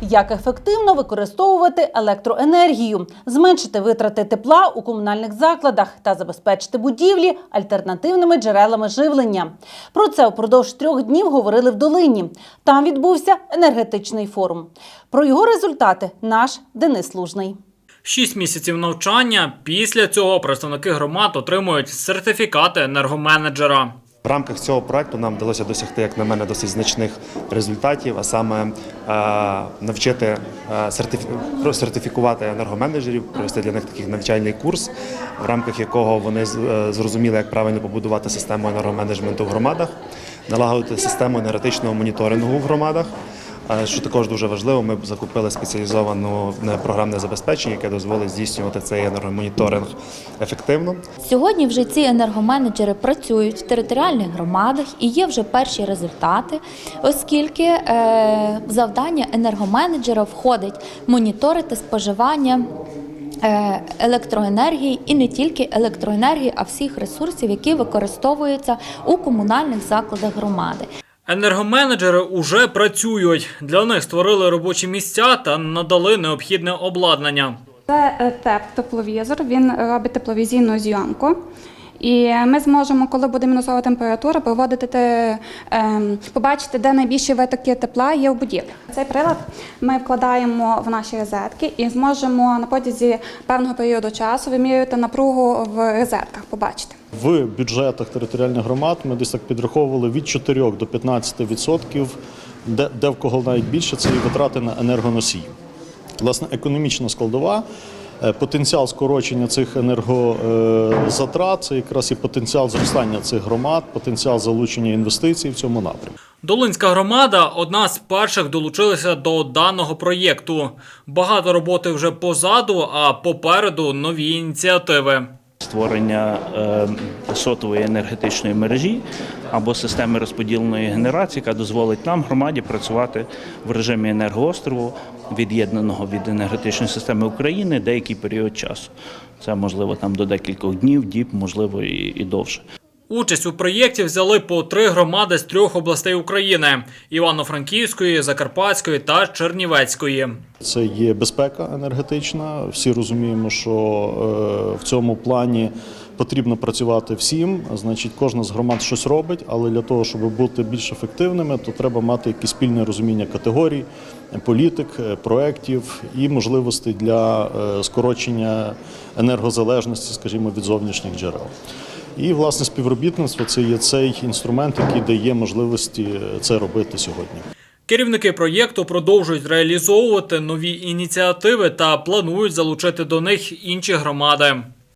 як ефективно використовувати електроенергію, зменшити витрати тепла у комунальних закладах та забезпечити будівлі альтернативними джерелами живлення. Про це впродовж трьох днів говорили в долині. Там відбувся енергетичний форум. Про його результати наш Денис Лужний. Шість місяців навчання. Після цього представники громад отримують сертифікати енергоменеджера. В рамках цього проекту нам вдалося досягти, як на мене, досить значних результатів, а саме е, навчити сертифікувати енергоменеджерів, провести для них такий навчальний курс, в рамках якого вони е, зрозуміли, як правильно побудувати систему енергоменеджменту в громадах, налагодити систему енергетичного моніторингу в громадах. Е, Що також дуже важливо, ми закупили спеціалізоване програмне забезпечення, яке дозволить здійснювати цей енергомоніторинг ефективно. Сьогодні вже ці енергоменеджери працюють в територіальних громадах і є вже перші результати, оскільки е, завдання енергоменеджера входить моніторити споживання. е, Електроенергії і не тільки електроенергії, а всіх ресурсів, які використовуються у комунальних закладах громади. Енергоменеджери уже працюють. Для них створили робочі місця та надали необхідне обладнання. Це е, ТЕП тепловізор, він робить тепловізійну зйомку. І ми зможемо, коли буде мінусова температура, проводити ем, побачити, де найбільші витоки тепла є в будівлях. Цей прилад ми вкладаємо в наші розетки і зможемо на протязі певного періоду часу вимірювати напругу в розетках, побачити. В бюджетах територіальних громад ми десь так підраховували від 4 до 15 відсотків, де, де в кого навіть більше, це і витрати на енергоносії. Власне, економічна складова, потенціал скорочення цих енергозатрат, це якраз і потенціал зростання цих громад, потенціал залучення інвестицій в цьому напрямку. Долинська громада одна з перших долучилася до даного проєкту. Багато роботи вже позаду, а попереду нові ініціативи. Створення е, сотової енергетичної мережі або системи розподіленої генерації, яка дозволить нам громаді працювати в режимі енергоострову, від'єднаного від енергетичної системи України деякий період часу. Це можливо там до декількох днів, діб, можливо, і, і довше. Участь у проєкті взяли по три громади з трьох областей України: Івано-Франківської, Закарпатської та Чернівецької. Це є безпека енергетична. Всі розуміємо, що е, в цьому плані потрібно працювати всім. Значить, кожна з громад щось робить, але для того, щоб бути більш ефективними, то треба мати якесь спільне розуміння категорій, політик, е, проєктів і можливостей для е, скорочення енергозалежності, скажімо, від зовнішніх джерел. І власне співробітництво це є цей інструмент, який дає можливості е, це робити сьогодні. Керівники проєкту продовжують реалізовувати нові ініціативи та планують залучити до них інші громади.